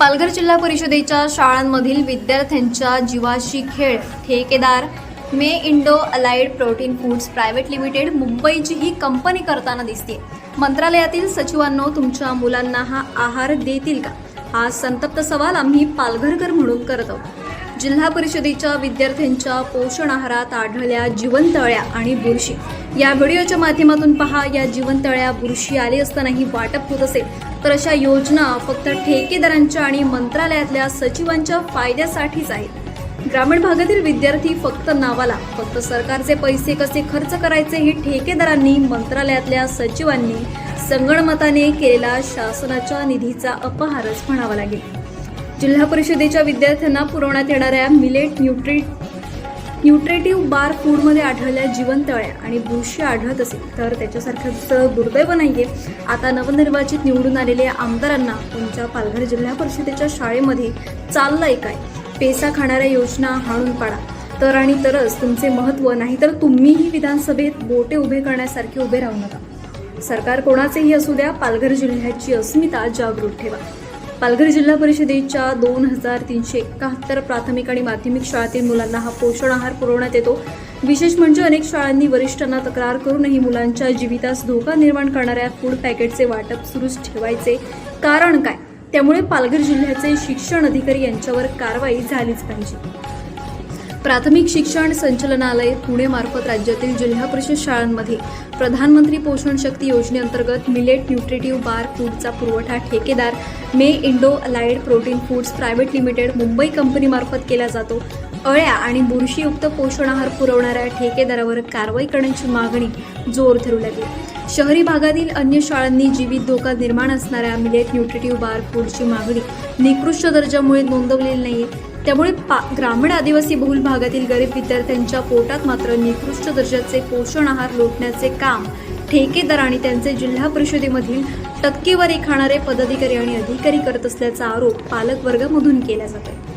पालघर जिल्हा परिषदेच्या शाळांमधील विद्यार्थ्यांच्या जीवाशी खेळ ठेकेदार मे Indo Allied protein foods private limited मुंबईची ही कंपनी करताना दिसते. मंत्रालयातील सचिवांनो तुमच्या मुलांना हा आहार देतील का? हा संतप्त सवाल आम्ही पालघरकर म्हणून करत. आहोत जिल्हा परिषदेच्या विद्यार्थ्यांच्या पोषण आहारात आढळल्या जीवनतळ्या आणि बुरशी. या व्हिडिओच्या माध्यमातून पहा या जीवनतळ्या बुरशी आली असतानाही वाटप होत असेल तर अशा योजना फक्त ठेकेदारांच्या आणि मंत्रालयातल्या सचिवांच्या फायद्यासाठीच आहेत. ग्रामीण भागातील विद्यार्थी फक्त नावाला फक्त सरकारचे पैसे कसे खर्च करायचे हे ठेकेदारांनी मंत्रालयातल्या सचिवांनी संगणमताने केलेला शासनाच्या निधीचा अपहारच म्हणावा लागेल. जिल्हा परिषदेच्या विद्यार्थ्यांना पुरवण्यात येणाऱ्या मिलेट न्यूट्री न्यूट्रेटिव्ह बार फूडमध्ये आढळल्या जीवनतळ्या आणि बुरशी आढळत असेल तर त्याच्यासारखं दुर्दैव नाहीये. आता नवनिर्वाचित निवडून आलेल्या आमदारांना तुमच्या पालघर जिल्हा परिषदेच्या शाळेमध्ये चाललंय काय पेसा खाणाऱ्या योजना हाणून पाडा. तर आणि तरच तुमचे महत्त्व नाही तर तुम्हीही विधानसभेत बोटे उभे करण्यासारखे उभे राहू नका. सरकार कोणाचेही असू द्या पालघर जिल्ह्याची अस्मिता जागृत ठेवा. पालघर जिल्हा परिषदेच्या दोन हजार तीनशे एकाहत्तर प्राथमिक आणि माध्यमिक शाळातील मुलांना हा पोषण आहार पुरवण्यात येतो. विशेष म्हणजे अनेक शाळांनी वरिष्ठांना तक्रार करूनही मुलांच्या जीवितास धोका निर्माण करणाऱ्या फूड पॅकेटचे वाटप सुरूच ठेवायचे. कारण काय? त्यामुळे पालघर जिल्ह्याचे शिक्षण अधिकारी यांच्यावर कारवाई झालीच पाहिजे. प्राथमिक शिक्षण संचलनालय पुणे मार्फत राज्यातील जिल्हा परिषद शाळांमध्ये प्रधानमंत्री पोषण शक्ती योजनेअंतर्गत मिलेट न्यूट्रिटिव्ह बार फूडचा पुरवठा ठेकेदार मे Indo Allied protein foods private limited Mumbai कंपनीमार्फत केला जातो. अळ्या आणि बुरशीयुक्त पोषण आहार पुरवणाऱ्या ठेकेदारावर कारवाई करण्याची मागणी जोर धरू लागली. शहरी भागातील अन्य शाळांनी जीवित धोका निर्माण असणाऱ्या मिलेट न्यूट्रिटिव्ह बार फूडची मागणी निकृष्ट दर्जामुळे नोंदवलेली नाही त्यामुळे पा ग्रामीण आदिवासी बहुल भागातील गरीब विद्यार्थ्यांच्या पोटात मात्र निकृष्ट दर्जाचे पोषण आहार लोटण्याचे काम ठेकेदार आणि त्यांचे जिल्हा परिषदेमधील टक्केवारी खाणारे पदाधिकारी आणि अधिकारी करत असल्याचा आरोप पालकवर्गामधून केला जातोय.